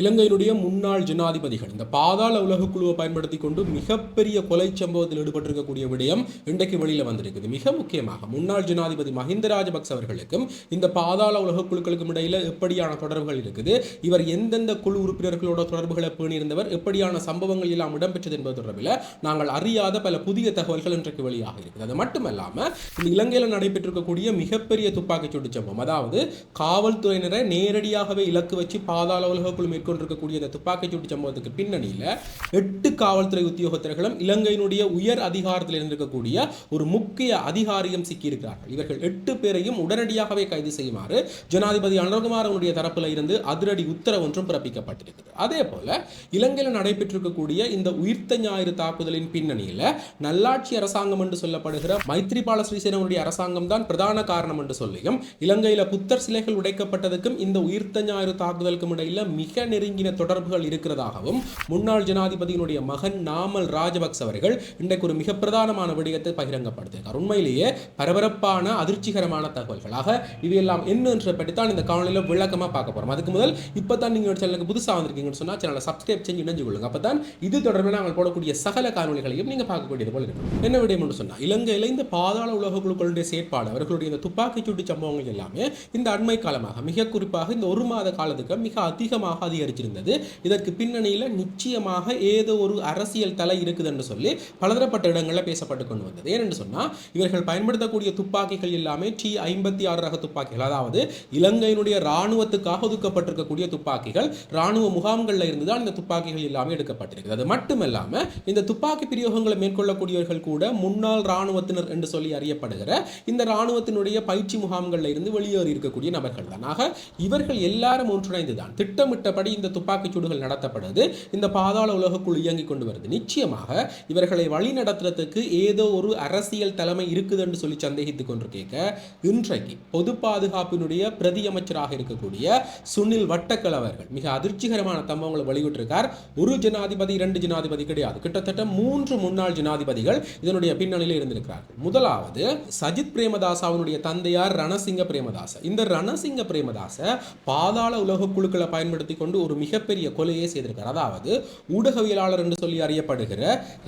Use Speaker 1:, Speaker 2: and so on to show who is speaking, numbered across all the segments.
Speaker 1: இலங்கையினுடைய முன்னாள் ஜனாதிபதிகள். இந்த பாதாள உலக குழுவை பயன்படுத்தி கொண்டு மிகப்பெரிய கொலை சம்பவத்தில் ஈடுபட்டிருக்கக்கூடிய விடயம் இன்றைக்கு வெளியில் வந்திருக்குது. மிக முக்கியமாக முன்னாள் ஜனாதிபதி மஹிந்த ராஜபக்ச அவர்களுக்கும் இந்த பாதாள உலக குழுக்களுக்கும் இடையில எப்படியான தொடர்புகள் இருக்குது இவர் எந்தெந்த குழு உறுப்பினர்களோட தொடர்புகளை பேணியிருந்தவர் எப்படியான சம்பவங்கள் எல்லாம் இடம்பெற்றது என்பது தொடர்பில் நாங்கள் அறியாத பல புதிய தகவல்கள் இன்றைக்கு வெளியாக இருக்குது. அது மட்டுமல்லாம இந்த இலங்கையில் நடைபெற்றிருக்கக்கூடிய மிகப்பெரிய துப்பாக்கிச்சூடு சம்பவம் அதாவது காவல்துறையினரை நேரடியாகவே இலக்கு வச்சு பாதாள உலக குழு கொண்டிருக்கக்கூடிய இந்த துப்பாக்கிச்சூட்டு சம்பவத்துக்கு பின்னணியில் எட்டு காவல்துறை உத்தியோகத்தர்களும் இலங்கையினுடைய உயர் அதிகாரத்தில் இருந்திருக்கக்கூடிய ஒரு முக்கிய அதிகாரியும் சிக்கியிருக்கிறார்கள். இவர்கள் எட்டு பேரையும் உடனடியாகவே கைது செய்யுமாறு ஜனாதிபதி அனுகுமார் அவருடைய தரப்பில் இருந்து அதிரடி உத்தரவு ஒன்றும் பிறப்பிக்கப்பட்டிருக்கிறது. அதே போல இலங்கையில் நடைபெற்றிருக்கக்கூடிய இந்த உயிர்த்த ஞாயிறு தாக்குதலின் பின்னணியில் நல்லாட்சி அரசாங்கம் என்று சொல்லப்படுகிற மைத்ரிபால ஸ்ரீசேனவருடைய அரசாங்கம் தான் பிரதான காரணம் என்று சொல்லியும் இலங்கையில் புத்தர் சிலைகள் உடைக்கப்பட்டதுக்கும் இந்த உயிர்த்த ஞாயிறு தாக்குதலுக்கும் இடையில் மிக நெருங்கின தொடர்புகள் இருக்கிறதாகவும் முன்னாள் ஜனாதிபதியினுடைய மகன் நாமல் ராஜபக்ச அவர்கள் இன்றைக்கு ஒரு மிக பிரதானமான விடயத்தை பகிரங்கப்படுத்தியிருக்கார். உண்மையிலேயே பரபரப்பான அதிர்ச்சிகரமான தகவல்களாக இவையெல்லாம் என்னன்ற பற்றி தான் இந்த காணொலியில் விளக்கமாக பார்க்க போகிறோம் அதுக்கு முதல் இப்போ தான் நீங்கள் சேனலுக்கு புதுசாக வந்திருக்கீங்கன்னு சொன்னால் சேனலை சப்ஸ்கிரைப் செஞ்சு இணைஞ்சு கொள்ளுங்க. அப்போ தான் இது தொடர்பில் நாங்கள் போடக்கூடிய சகல காணொலிகளையும் நீங்கள் பார்க்கக்கூடியது போல இருக்கும் என்ன விடயம் என்று சொன்னால் இலங்கையில் இந்த பாதாள உலக குழுக்களுடைய செயற்பாடு அவர்களுடைய இந்த துப்பாக்கிச்சூட்டு சம்பவங்கள் எல்லாமே இந்த அண்மை காலமாக மிக குறிப்பாக இந்த ஒரு மாத காலத்துக்கு மிக அதிகமாக அது அதிகரிச்சிருந்தது இதற்கு பின்னணியில் நிச்சயமாக ஏதோ ஒரு அரசியல் தலை இருக்குது என்று சொல்லி பலதரப்பட்ட இடங்களில் பேசப்பட்டு கொண்டு வந்தது. ஏனென்று சொன்னால் இவர்கள் பயன்படுத்தக்கூடிய துப்பாக்கிகள் எல்லாமே டி ஐம்பத்தி ஆறு ரக துப்பாக்கிகள். அதாவது இலங்கையினுடைய இராணுவத்துக்காக ஒதுக்கப்பட்டிருக்கக்கூடிய துப்பாக்கிகள் இராணுவ முகாம்களில் இருந்து தான் இந்த துப்பாக்கிகள் எல்லாமே எடுக்கப்பட்டிருக்குது. அது மட்டுமல்லாமல் இந்த துப்பாக்கி பிரயோகங்களை மேற்கொள்ளக்கூடியவர்கள் கூட முன்னாள் இராணுவத்தினர் என்று சொல்லி அறியப்படுகிற இந்த இராணுவத்தினுடைய பயிற்சி முகாம்களில் இருந்து வெளியேறி இருக்கக்கூடிய நபர்கள் தான். ஆக இவர்கள் எல்லாரும் ஒன்றிணைந்து தான் திட்டமிட்டபடி எப்படி இந்த துப்பாக்கிச் சூடுகள் நடத்தப்படுது. இந்த பாதாள உலகக்குள் இயங்கிக் கொண்டு வருது. நிச்சயமாக இவர்களை வழி நடத்துறதுக்கு ஏதோ ஒரு அரசியல் தலைமை இருக்குதுன்னு சொல்லி சந்தேகித்துக் கொண்டு கேட்க இன்றைக்கு பொது பாதுகாப்பினுடைய பிரதியமைச்சராக இருக்கக்கூடிய சுனில் வட்டக்கல் அவர்கள் மிக அதிர்ச்சிகரமான சம்பவங்களை வெளியிட்டிருக்கார். ஒரு ஜனாதிபதி இரண்டு ஜனாதிபதி கிடையாது. கிட்டத்தட்ட மூன்று முன்னாள் ஜனாதிபதிகள் இதனுடைய பின்னணியில் இருந்திருக்கிறார்கள். முதலாவது சஜித் பிரேமதாசாவுடைய தந்தையார் ரணசிங்க பிரேமதாச. இந்த ரணசிங்க பிரேமதாச பாதாள உலக குழுக்களை பயன்படுத்தி கொண்டு ஒரு மிகப்பெரிய கொலையை செய்திருக்கார். அதாவது ஊடகவியலாளர் என்று சொல்லி அறியப்படுகிற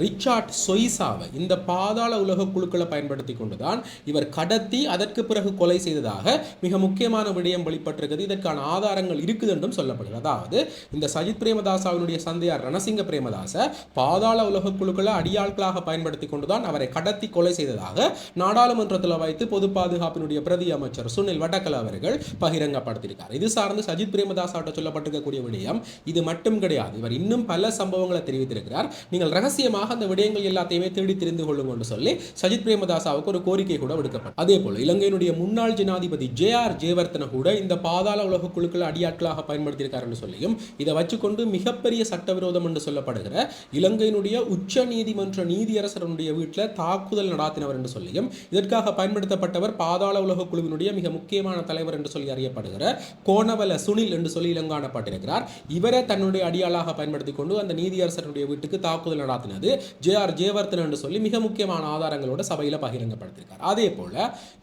Speaker 1: ரிச்சார்ட் சொய்சாவை இந்த பாதாள உலக குழுக்களை பயன்படுத்தி கொண்டுதான் இவர் கடத்தி அதற்கு பிறகு கொலை செய்ததாக மிக முக்கியமான விடயம் வெளிப்பட்டிருக்கிறது. இதற்கான ஆதாரங்கள் இருக்குது என்றும் சொல்லப்படுகிறது. அதாவது இந்த சஜித் பிரேமதாசாவினுடைய சந்தையார் ரணசிங்க பிரேமதாச பாதாள உலக குழுக்களை அடியாட்களாக பயன்படுத்தி கொண்டுதான் அவரை கடத்தி கொலை செய்ததாக நாடாளுமன்றத்தில் வைத்து பொது பாதுகாப்பினுடைய பிரதி அமைச்சர் சுனில் வடக்கல அவர்கள் பகிரங்கப்படுத்தியிருக்கார். இது சார்ந்து சஜித் பிரேமதாசாவிட்ட சொல்லப்பட்டிருக்கக்கூடிய விடயம். இது மட்டும் கிடையாது. இவர் இன்னும் பல சம்பவங்களை தெரிவித்திருக்கிறார். நீங்கள் ரகசியமாக அந்த விடயங்கள் எல்லாத்தையுமே தேடி தெரிந்து கொள்ளுங்கன்னு சொல்லி சஜித் பிரேமதாசாவுக்கு ஒரு கோரிக்கை கூட விடுக்கப்பட்டது. அதே போல இலங்கையினுடைய முன்னாள் ஜனாதிபதி ஜே ஆர் ஜெயவர்த்தன கூட இந்த பாதாள உலக குழுக்களை அடியாட்களாக பயன்படுத்தியிருக்கார் என்று சொல்லியும் இதை வச்சுக்கொண்டு மிகப்பெரிய சட்டவிரோதம் என்று சொல்லப்படுகிற இலங்கையினுடைய உச்ச நீதிமன்ற நீதியரசருடைய வீட்டில் தாக்குதல் நடாத்தினவர் என்று சொல்லியும் இதற்காக பயன்படுத்தப்பட்டவர் பாதாள உலக குழுவினுடைய மிக முக்கியமான தலைவர் என்று சொல்லி அறியப்படுகிற கோணவல சுனில் என்று சொல்லி இலங்காணப்பட்டிருக்கிறார் இவரை தன்னுடைய அடியாளாக பயன்படுத்தி கொண்டு அந்த நீதியரசனுடைய வீட்டுக்கு தாக்குதல் நடாத்தினது. ஜே ஆர் ஜெயவர்த்தன் என்று சொல்லி மிக முக்கியமான ஆதாரங்களோட சபையில் பகிரங்கப்படுத்திருக்கார். அதே போல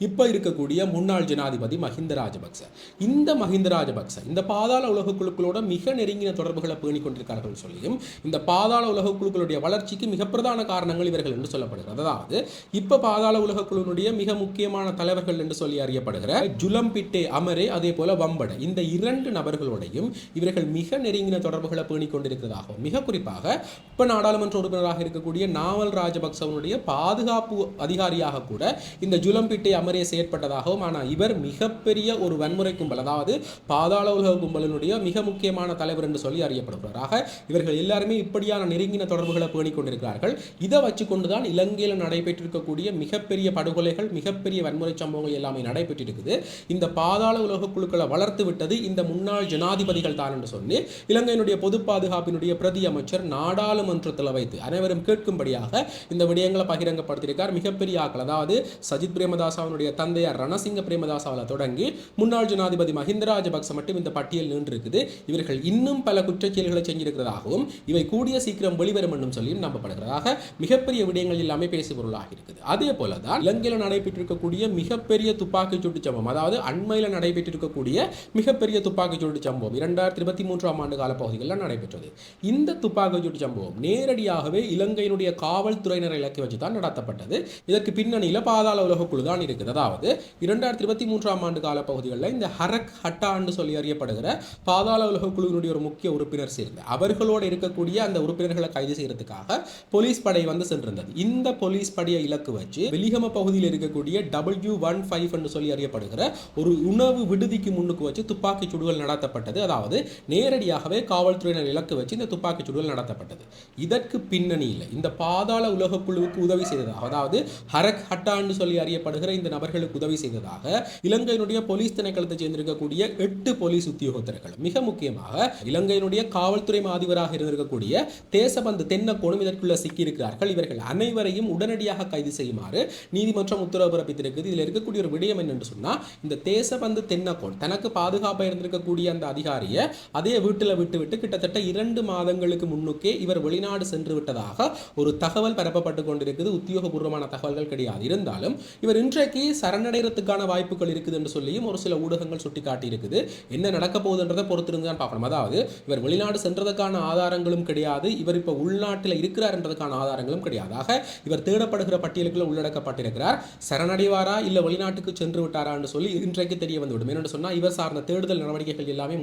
Speaker 1: இப்போ இருக்கக்கூடிய முன்னாள் ஜனாதிபதி மஹிந்த ராஜபக்ச. இந்த மஹிந்த ராஜபக்ச இந்த பாதாள உலக குழுக்களோட மிக நெருங்கின தொடர்புகளை பேணிக் கொண்டிருக்கார்கள் சொல்லியும் இந்த பாதாள உலக குழுக்களுடைய வளர்ச்சிக்கு மிக பிரதான காரணங்கள் இவர்கள் என்று சொல்லப்படுகிறது. அதாவது இப்போ பாதாள உலக குழுவினுடைய மிக முக்கியமான தலைவர்கள் என்று சொல்லி அறியப்படுகிற ஜுலம்பிட்டே அமரே அதே போல வம்பட. இந்த இரண்டு நபர்களுடையும் இவர்கள் இவர்கள் மிக நெருங்கின தொடர்புகளை பேணிக் கொண்டிருக்கிறதாகவும் மிக குறிப்பாக இப்ப நாடாளுமன்ற உறுப்பினராக இருக்கக்கூடிய நாவல் ராஜபக்சவனுடைய பாதுகாப்பு அதிகாரியாக கூட இந்த ஜுலம்பிட்டை அமரே செயற்பட்டதாகவும் ஆனால் இவர் மிகப்பெரிய ஒரு வன்முறை கும்பல் அதாவது பாதாள உலக கும்பலினுடைய மிக முக்கியமான தலைவர் என்று சொல்லி அறியப்படுகிறாராக இவர்கள் எல்லாருமே இப்படியான நெருங்கின தொடர்புகளை பேணிக் கொண்டிருக்கிறார்கள். இதை வச்சுக்கொண்டுதான் இலங்கையில் நடைபெற்றிருக்கக்கூடிய மிகப்பெரிய படுகொலைகள் மிகப்பெரிய வன்முறை சம்பவங்கள் எல்லாமே நடைபெற்றிருக்குது. இந்த பாதாள உலக குழுக்களை வளர்த்து விட்டது இந்த முன்னாள் ஜனாதிபதிகள் தான் என்று சொல்லி இலங்கையினுடைய பொது பாதுகாப்பினுடைய பிரதி அமைச்சர் நாடாளுமன்றத்தில் வைத்து அனைவரும் கேட்கும்படியாக இந்த விடயங்களை பகிரங்கப்படுத்தியிருக்கார். மிகப்பெரிய ஆக்கள் அதாவது சஜித் பிரேமதாசாவினுடைய தந்தையார் ரணசிங்க பிரேமதாசாவில் தொடங்கி முன்னாள் ஜனாதிபதி மஹிந்த ராஜபக்ச மட்டும் இந்த பட்டியல் நின்றிருக்குது. இவர்கள் இன்னும் பல குற்றச்செயல்களை செஞ்சிருக்கிறதாகவும் இவை கூடிய சீக்கிரம் வெளிவரும் என்றும் சொல்லியும் நம்பப்படுகிறதாக மிகப்பெரிய விடயங்கள் எல்லாமே பேசு பொருளாக இருக்குது. அதே போல தான் இலங்கையில் நடைபெற்றிருக்கக்கூடிய மிகப்பெரிய துப்பாக்கி சூட்டு சம்பவம் அதாவது அண்மையில் நடைபெற்றிருக்கக்கூடிய மிகப்பெரிய துப்பாக்கி சூட்டு சம்பவம் இரண்டாயிரத்தி இருபத்தி இருபத்தி மூன்றாம் ஆண்டு கால பகுதிகளில் நடைபெற்றது. இந்த துப்பாக்கிச்சூடு சம்பவம் நேரடியாகவே இலங்கையினுடைய காவல்துறையினர் இலக்கை வச்சு தான் நடத்தப்பட்டது. இதற்கு பின்னணியில் பாதாள உலக குழு தான் இருக்குது. அதாவது இரண்டாயிரத்தி இருபத்தி மூன்றாம் ஆண்டு கால பகுதிகளில் இந்த ஹரக் ஹட்டான்னு சொல்லி அறியப்படுகிற பாதாள உலக குழுவினுடைய ஒரு முக்கிய உறுப்பினர் சேர்ந்து அவர்களோடு இருக்கக்கூடிய அந்த உறுப்பினர்களை கைது செய்யறதுக்காக போலீஸ் படை வந்து சென்றிருந்தது. இந்த போலீஸ் படையை இலக்கு வச்சு வெளிகம பகுதியில் இருக்கக்கூடிய டபிள்யூ ஒன் ஃபைவ் என்று சொல்லி அறியப்படுகிற ஒரு உணவு விடுதிக்கு முன்னுக்கு வச்சு துப்பாக்கி சுடுகள் நடத்தப்பட்டது. அதாவது நேரடியாகவே காவல்துறையினர் இலக்கு வச்சு இந்த துப்பாக்கிச் சுடுதல் நடத்தப்பட்டது. இதற்கு பின்னணியில் இந்த பாதாள உலக குழுவுக்கு உதவி செய்ததாக அதாவது ஹரக் ஹட்டான்னு சொல்லி அறியப்படுகிற இந்த நபர்களுக்கு உதவி செய்ததாக இலங்கையினுடைய போலீஸ் திணைக்களத்தை சேர்ந்திருக்கக்கூடிய எட்டு போலீஸ் உத்தியோகத்தர்கள் மிக முக்கியமாக இலங்கையினுடைய காவல்துறை மாதிவராக இருந்திருக்கக்கூடிய தேசபந்து தென்னக்கோணும் இதற்குள்ள சிக்கியிருக்கிறார்கள். இவர்கள் அனைவரையும் உடனடியாக கைது செய்யுமாறு நீதிமன்றம் உத்தரவு பிறப்பித்திருக்குது இதில் இருக்கக்கூடிய ஒரு விடயம் என்னென்று சொன்னால் இந்த தேசபந்து தென்னக்கோன் தனக்கு பாதுகாப்பாக இருந்திருக்கக்கூடிய அந்த அதிகாரியை அதே வீட்டில் விட்டுவிட்டு கிட்டத்தட்ட இரண்டு மாதங்களுக்கு முன்னுக்கே இவர் வெளிநாடு சென்று விட்டதாக ஒரு தகவல் பரப்பப்பட்டு கொண்டிருக்குது. உத்தியோகபூர்வமான தகவல்கள் கிடையாது. இருந்தாலும் இவர் இன்றைக்கு சரணடைறதுக்கான வாய்ப்புகள் இருக்குது என்று சொல்லியும் ஒரு சில ஊடகங்கள் சுட்டிக்காட்டி இருக்குது என்ன நடக்க போகுதுன்றதை பொறுத்திருந்து தான் பார்க்கணும். அதாவது இவர் வெளிநாடு சென்றதுக்கான ஆதாரங்களும் கிடையாது. இவர் இப்போ உள்நாட்டில் இருக்கிறார் என்றதுக்கான ஆதாரங்களும் கிடையாது. ஆக இவர் தேடப்படுகிற பட்டியலுக்குள்ள உள்ளடக்கப்பட்டிருக்கிறார். சரணடைவாரா இல்லை வெளிநாட்டுக்கு சென்று விட்டாரான்னு சொல்லி இன்றைக்கு தெரிய வந்துவிடும். என்னென்னு சொன்னால் இவர் சார்ந்த தேடுதல் நடவடிக்கைகள் எல்லாமே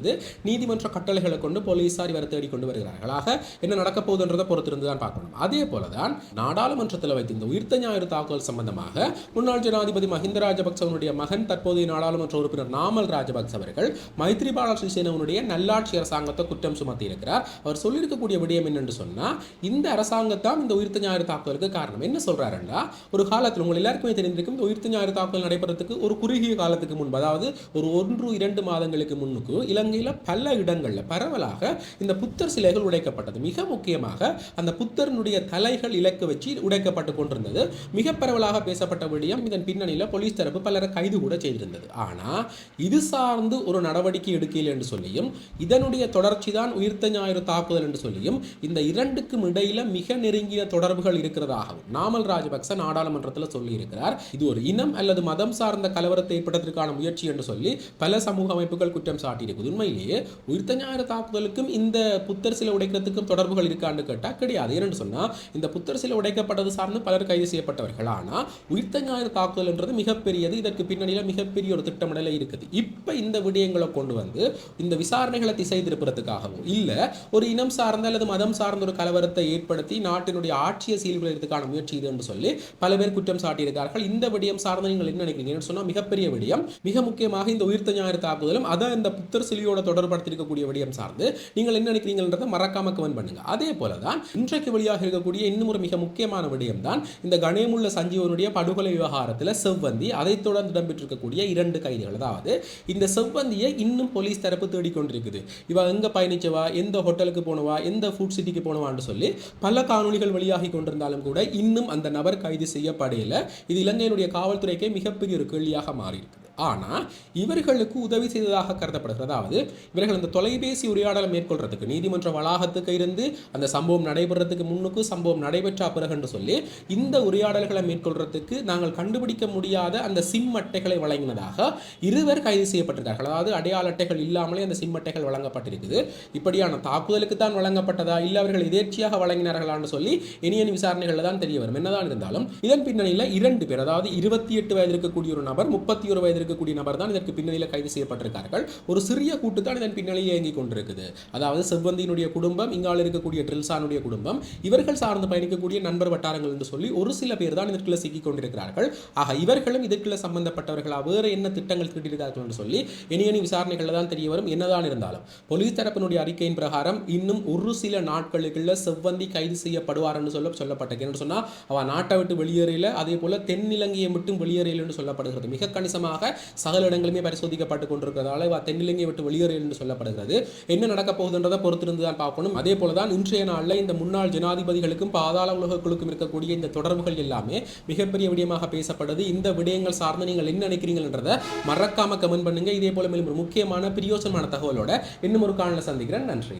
Speaker 1: இருக்குது. நீதிமன்ற கட்டளைகளை கொண்டு போலீசார் இவரை தேடிக்கொண்டு கொண்டு வருகிறார்களாக என்ன நடக்க போகுதுன்றதை பொறுத்திருந்து தான் பார்க்கணும். அதே போலதான் நாடாளுமன்றத்தில் வைத்து இந்த உயிர்த்த ஞாயிறு தாக்குதல் சம்பந்தமாக முன்னாள் ஜனாதிபதி மஹிந்த ராஜபக்சவனுடைய மகன் தற்போதைய நாடாளுமன்ற உறுப்பினர் நாமல் ராஜபக்ச அவர்கள் மைத்ரிபால சிறிசேனவனுடைய நல்லாட்சி அரசாங்கத்தை குற்றம் சுமத்தி இருக்கிறார் அவர் சொல்லியிருக்கக்கூடிய விடயம் என்னென்று சொன்னால் இந்த அரசாங்கத்தான் இந்த உயிர்த்த ஞாயிறு தாக்குதலுக்கு காரணம். என்ன சொல்றாருன்னா ஒரு காலத்தில் உங்கள் எல்லாருக்குமே தெரிந்திருக்கும் இந்த உயிர்த்த ஞாயிறு தாக்குதல் நடைபெறதுக்கு ஒரு குறுகிய காலத்துக்கு முன்பு அதாவது ஒரு ஒன்று இரண்டு மாதங்களுக்கு முன்னுக்கு இலங்கையில் பல இடங்களில் பரவலாக இந்த புத்தர் சிலைகள் உடைக்கப்பட்டது. மிக முக்கியமாக அந்த புத்தரினுடைய தலைகள் இலக்கு வச்சு உடைக்கப்பட்டு கொண்டிருந்தது. மிக பரவலாக பேசப்பட்ட விடயம் இதன் பின்னணியில் போலீஸ் தரப்பு பலரை கைது கூட செய்திருந்தது. ஆனால் இது சார்ந்து ஒரு நடவடிக்கை எடுக்கல என்று சொல்லியும் இதனுடைய தொடர்ச்சி தான் உயிர்த்த ஞாயிறு தாக்குதல் என்று சொல்லியும் இந்த இரண்டுக்கும் இடையில மிக நெருங்கிய தொடர்புகள் இருக்கிறதாகவும் நாமல் ராஜபக்ச நாடாளுமன்றத்தில் சொல்லியிருக்கிறார். இது ஒரு இனம் அல்லது மதம் சார்ந்த கலவரத்தை ஏற்படுவதற்கான முயற்சி என்று சொல்லி பல சமூக அமைப்புகள் குற்றம் சாட்டியிருக்குது. உண்மையிலேயே உயிர்த்த ஞாயிறு தாக்குதலுக்கும் இந்த புத்தர் சிலை உடைக்கிறதுக்கும் தொடர்புகள் இருக்கான்னு கேட்டால் கிடையாது. ஏன்னு சொன்னால் இந்த புத்தர் சிலை உடைக்கப்பட்டது சார்ந்து பலர் கைது செய்யப்பட்டவர்கள். ஆனால் உயிர்த்த ஞாயிறு தாக்குதல்ன்றது மிகப்பெரியது. இதற்கு பின்னணியில் மிகப்பெரிய ஒரு திட்டமிடலே இருக்குது. இப்போ இந்த விடயங்களை கொண்டு வந்து இந்த விசாரணைகளை திசை திருப்புறதுக்காகவும் இல்லை ஒரு இனம் சார்ந்த அல்லது மதம் சார்ந்த ஒரு கலவரத்தை ஏற்படுத்தி நாட்டினுடைய ஆட்சியை சீர்குலைறதுக்கான முயற்சி இது என்று சொல்லி பல பேர் குற்றம் சாட்டியிருக்கார்கள். இந்த விடயம் சார்ந்து நீங்கள் என்ன நினைக்கிறீங்கன்னு சொன்னால் மிகப்பெரிய விடயம். மிக முக்கியமாக இந்த உயிர்த்த ஞாயிறு தாக்குதலும் அதை இந்த புத்தர் சிலியோ சிலியோட தொடர்படுத்திருக்கக்கூடிய விடயம் சார்ந்து நீங்கள் என்ன நினைக்கிறீங்கன்றதை மறக்காம கமெண்ட் பண்ணுங்க. அதே போல தான் இன்றைக்கு வெளியாக இருக்கக்கூடிய இன்னும் ஒரு மிக முக்கியமான விடயம் தான் இந்த கணேமுள்ள சஞ்சீவனுடைய படுகொலை விவகாரத்தில் செவ்வந்தி அதைத் தொடர்ந்து இடம்பெற்றிருக்கக்கூடிய இரண்டு கைதிகள். அதாவது இந்த செவ்வந்தியை இன்னும் போலீஸ் தரப்பு தேடிக்கொண்டிருக்குது இவ எங்க பயணிச்சவா? எந்த ஹோட்டலுக்கு போனவா? எந்த ஃபுட் சிட்டிக்கு போனவான்னு சொல்லி பல காணொலிகள் வெளியாகி கொண்டிருந்தாலும் கூட இன்னும் அந்த நபர் கைது செய்யப்படையில் இது இலங்கையினுடைய காவல்துறைக்கே மிகப்பெரிய ஒரு கேள்வியாக மாறி ஆனால் இவர்களுக்கு உதவி செய்ததாக கருதப்படுகிறது. அதாவது இவர்கள் அந்த தொலைபேசி உரையாடலை மேற்கொள்றதுக்கு நீதிமன்ற வளாகத்துக்கு இருந்து அந்த சம்பவம் நடைபெறதுக்கு முன்னுக்கு சம்பவம் நடைபெற்ற பிறகுன்னு சொல்லி இந்த உரையாடல்களை மேற்கொள்றதுக்கு நாங்கள் கண்டுபிடிக்க முடியாத அந்த சிம் அட்டைகளை வழங்கினதாக இருவர் கைது செய்யப்பட்டிருக்கார்கள் அதாவது அடையாள அட்டைகள் இல்லாமலே அந்த சிம் அட்டைகள் வழங்கப்பட்டிருக்குது. இப்படியான தாக்குதலுக்கு தான் வழங்கப்பட்டதா இல்லை அவர்கள் எதேர்ச்சியாக வழங்கினார்களான்னு சொல்லி இனியன் விசாரணைகளில் தான் தெரிய வரும். என்னதான் இருந்தாலும் இதன் பின்னணியில் இரண்டு பேர் அதாவது இருபத்தி எட்டு வயது இருக்கக்கூடிய ஒரு நபர் முப்பத்தி ஒரு வயது இருக்கக்கூடிய நபர் தான் இதற்கு பின்னணியில் கைது செய்யப்பட்டிருக்கார்கள். ஒரு சிறிய கூட்டு தான் இதன் பின்னணியில் இயங்கிக் கொண்டிருக்குது. அதாவது செவ்வந்தியினுடைய குடும்பம் இங்கால இருக்கக்கூடிய ட்ரில்சானுடைய குடும்பம் இவர்கள் சார்ந்து பயணிக்கக்கூடிய நண்பர் வட்டாரங்கள் என்று சொல்லி ஒரு சில பேர் தான் இதற்குள்ள சிக்கிக் கொண்டிருக்கிறார்கள். ஆக இவர்களும் இதற்குள்ள சம்பந்தப்பட்டவர்களா? வேறு என்ன திட்டங்கள் தீட்டியிருக்கிறார்கள் என்று சொல்லி இனியனி விசாரணைகளில் தான் தெரிய வரும். என்னதான் இருந்தாலும் போலீஸ் தரப்பினுடைய அறிக்கையின் பிரகாரம் இன்னும் ஒரு சில நாட்களுக்குள்ள செவ்வந்தி கைது செய்யப்படுவார் என்று சொல்ல சொல்லப்பட்டது என்று சொன்னால் அவ நாட்டை விட்டு வெளியேறையில் அதே போல தென்னிலங்கையை மட்டும் வெளியேறையில் என்று சொல்லப்படுகிறது. மிக கணிசமாக சகல இடங்களுமே பரிசோதிக்கப்பட்டு கொண்டிருக்கிறதால இவ தென்னிலங்கை விட்டு வெளியேறையில் என்று சொல்லப்படுகிறது. என்ன நடக்க போகுதுன்றதை பொறுத்திருந்து தான் பார்க்கணும். அதே போல தான் இன்றைய நாளில் இந்த முன்னாள் ஜனாதிபதிகளுக்கும் பாதாள உலகக்குழுக்கும் இருக்கக்கூடிய இந்த தொடர்புகள் எல்லாமே மிகப்பெரிய விடயமாக பேசப்படுது. இந்த விடயங்கள் சார்ந்து நீங்கள் என்ன நினைக்கிறீங்கன்றதை மறக்காம கமெண்ட் பண்ணுங்க. இதே போல மேலும் ஒரு முக்கியமான பிரியோசனமான தகவலோட இன்னும் ஒரு காணல சந்திக்கிறேன். நன்றி.